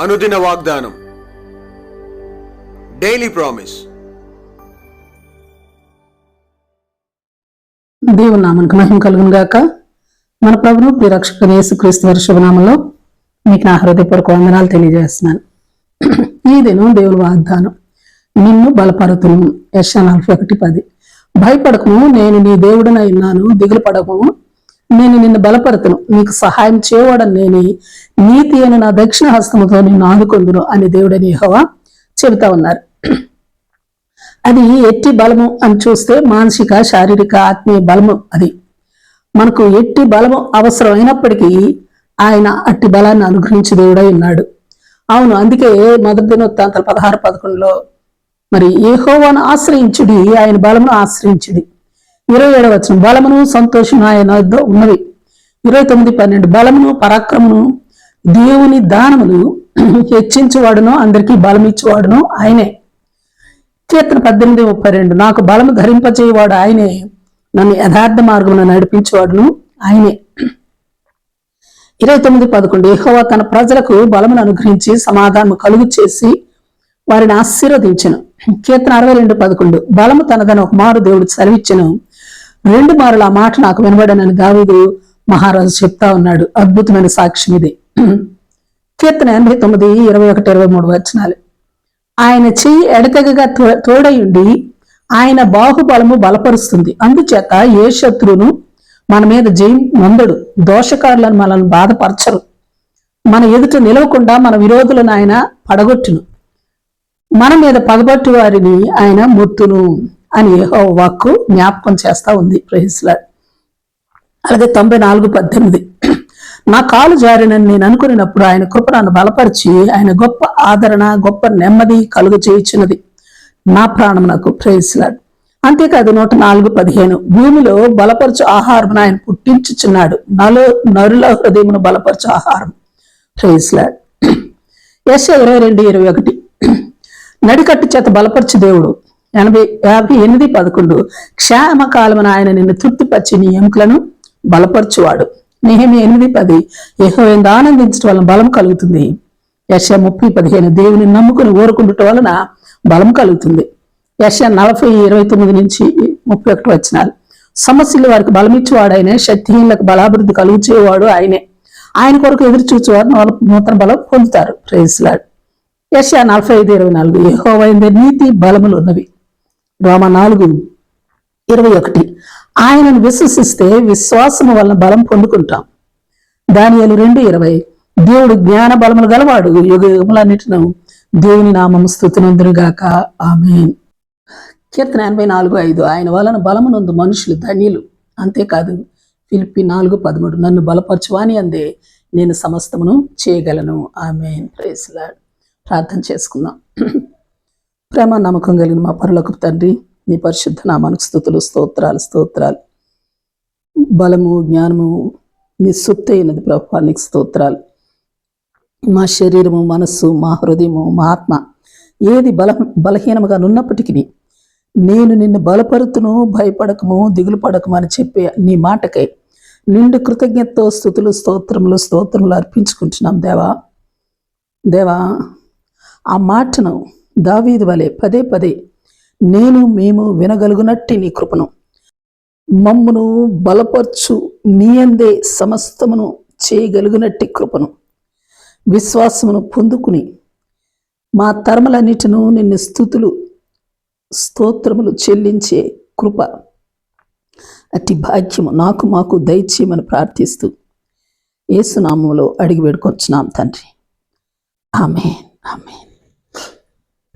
అనుదిన వాగ్దానం. Daily promise దేవుని నామానికి మహిమ కలుగును గాక. మన ప్రభును రక్షక యేసుక్రీస్తు వారి శుభనామంలో మీకు నా హృదయపూర్వక వందనాలు తెలియజేస్తున్నాను. ఈ దినం దేవుని వాగ్దానం. నిన్ను బలపరుతును. యశ నలభై ఒకటి పది. భయపడకము నేను నీ దేవుడనై ఉన్నాను. దిగులు పడకము నేను నిన్ను బలపడతను. నీకు సహాయం చేయవడం నేనే నీతి అని నా దక్షిణ హస్తముతో నిన్ను ఆదుకొందును అని దేవుడని హోవా చెబుతా ఉన్నారు. అది ఎట్టి బలము అని చూస్తే మానసిక శారీరక ఆత్మీయ బలము అది. మనకు ఎట్టి బలము అవసరమైనప్పటికీ ఆయన అట్టి బలాన్ని అనుగ్రహించి దేవుడై ఉన్నాడు. అవును అందుకే మొదటి దినోత్తాంతలు పదహారు పదకొండులో మరి ఏహోవాను ఆశ్రయించుడి ఆయన బలమును ఆశ్రయించుడి. ఇరవై ఏడవ వచ్చిన బలమును సంతోషం ఆయన ఉన్నవి. ఇరవై తొమ్మిది పన్నెండు. బలమును పరాక్రమును దేవుని దానములు హెచ్చించువాడును అందరికీ బలం ఆయనే. కీర్తన పద్దెనిమిది ముప్పై రెండు. నాకు బలము ధరింపచేయవాడు ఆయనే. నన్ను యథార్థ మార్గంలో నడిపించేవాడును ఆయనే. ఇరవై తొమ్మిది పదకొండు. యెహోవా తన ప్రజలకు బలమును అనుగ్రహించి సమాధానం కలుగు చేసి వారిని ఆశీర్వదించను. కీర్తన అరవై రెండు పదకొండు. బలము తనదని ఒక మారు దేవుడు సెలవిచ్చను. రెండు మారుల ఆ మాట నాకు వినబడనని దావీదు మహారాజు చెప్తా ఉన్నాడు. అద్భుతమైన సాక్ష్యం ఇది. కీర్తన ఎనభై తొమ్మిది ఇరవై ఒకటి ఇరవై మూడు వచనాలు. ఆయన చెయ్యి ఎడతెగగా తో- తోడయుండి ఆయన బాహుబలము బలపరుస్తుంది. అందుచేత ఏ శత్రువును మన మీద జయం నొందడు. దోషకారులను మనల్ని బాధపరచరు. మన ఎదుట నిలవకుండా మన విరోధులను ఆయన పడగొట్టును. మన మీద పగబట్టు వారిని ఆయన ముత్తును. అని ఏహో వాక్కు జ్ఞాపకం చేస్తా ఉంది. ప్రేహిస్లా అలాగే తొంభై నాలుగు పద్దెనిమిది. నా కాలు జారినని నేను అనుకున్నప్పుడు ఆయన కృప నన్ను బలపరిచి ఆయన గొప్ప ఆదరణ గొప్ప నెమ్మది కలుగు చేయించినది నా ప్రాణం నాకు. ప్రేయస్లాడు అంతేకాదు నూట నాలుగు పదిహేను. భూమిలో బలపరచు ఆహారం ఆయన పుట్టించుచున్నాడు. నలు నరుల హృదయమును బలపరచు ఆహారం. ప్రేయస్లాడ్ ఎస్ ఇరవై రెండు ఇరవై ఒకటి. నడికట్టు చేత బలపరచు దేవుడు. ఎనభై యాభై ఎనిమిది పదకొండు. క్షేమకాలమున ఆయన నిన్ను తృప్తిపరిచి నీ ఎముకలను బలపరచువాడు. నిహమి ఎనిమిది పది. యెహోవాయందు ఆనందించడం వలన బలం కలుగుతుంది. యశ ముప్పై పదిహేను. దేవుని నమ్ముకుని ఊరుకుండటం వలన బలం కలుగుతుంది. యశ నలభై ఇరవై తొమ్మిది నుంచి ముప్పై ఒకటి వచ్చినారు సమస్యలు వారికి బలమిచ్చేవాడు ఆయనే శక్తిహీనులకు బలాభివృద్ధి కలుగుచేవాడు ఆయనే. ఆయన కొరకు ఎదురు చూచేవారు నూతన బలం పొందుతారు. ప్రేస్లాడ్ యశ నలభై ఐదు ఇరవై నాలుగు. యెహోవైందే నీతి బలములు ఉన్నవి. రోమ నాలుగు ఇరవై ఒకటి. ఆయనను విశ్వసిస్తే విశ్వాసము వలన బలం పొందుకుంటాం. దానియలు రెండు ఇరవై. దేవుడు జ్ఞాన బలములు గలవాడు. యుగ యుగములన్నిటిను దేవుని నామము స్థుతినందురుగాక ఆమె కీర్తన ఎనభై నాలుగు ఐదు. ఆయన వలన బలమునందు మనుషులు ధన్యులు. అంతేకాదు పిలిపి నాలుగు పదమూడు. నన్ను బలపరచువాని అందే నేను సమస్తమును చేయగలను. ఆమె ప్రార్థన చేసుకుందాం. ప్రేమ నమ్మకం కలిగిన మా పరులకు తండ్రి నీ పరిశుద్ధ నామానికి స్థుతులు స్తోత్రాలు స్తోత్రాలు. బలము జ్ఞానము నీ సొత్తు అయినది ప్రభా నీకు స్తోత్రాలు. మా శరీరము మనస్సు మా హృదయము మా ఆత్మ ఏది బల బలహీనముగా ఉన్నప్పటికీ నేను నిన్ను బలపరుతును భయపడకము దిగులు పడకము అని చెప్పే నీ మాటకై నిండు కృతజ్ఞతతో స్థుతులు స్తోత్రములు స్తోత్రములు అర్పించుకుంటున్నాం దేవా. దేవా ఆ మాటను దావీదు వలె పదే పదే నేను మేము వినగలుగునట్టి నీ కృపను. మమ్మును బలపరచు నీయందే సమస్తమును చేయగలుగునట్టి కృపను. విశ్వాసమును పొందుకుని మా తరమలన్నిటిను నిన్ను స్థుతులు స్తోత్రములు చెల్లించే కృప. అట్టి భాగ్యము నాకు మాకు దయచేయమని ప్రార్థిస్తూ ఏసునామంలో అడిగి వేడుకొచ్చున్నాం తండ్రి. ఆమె ఆమె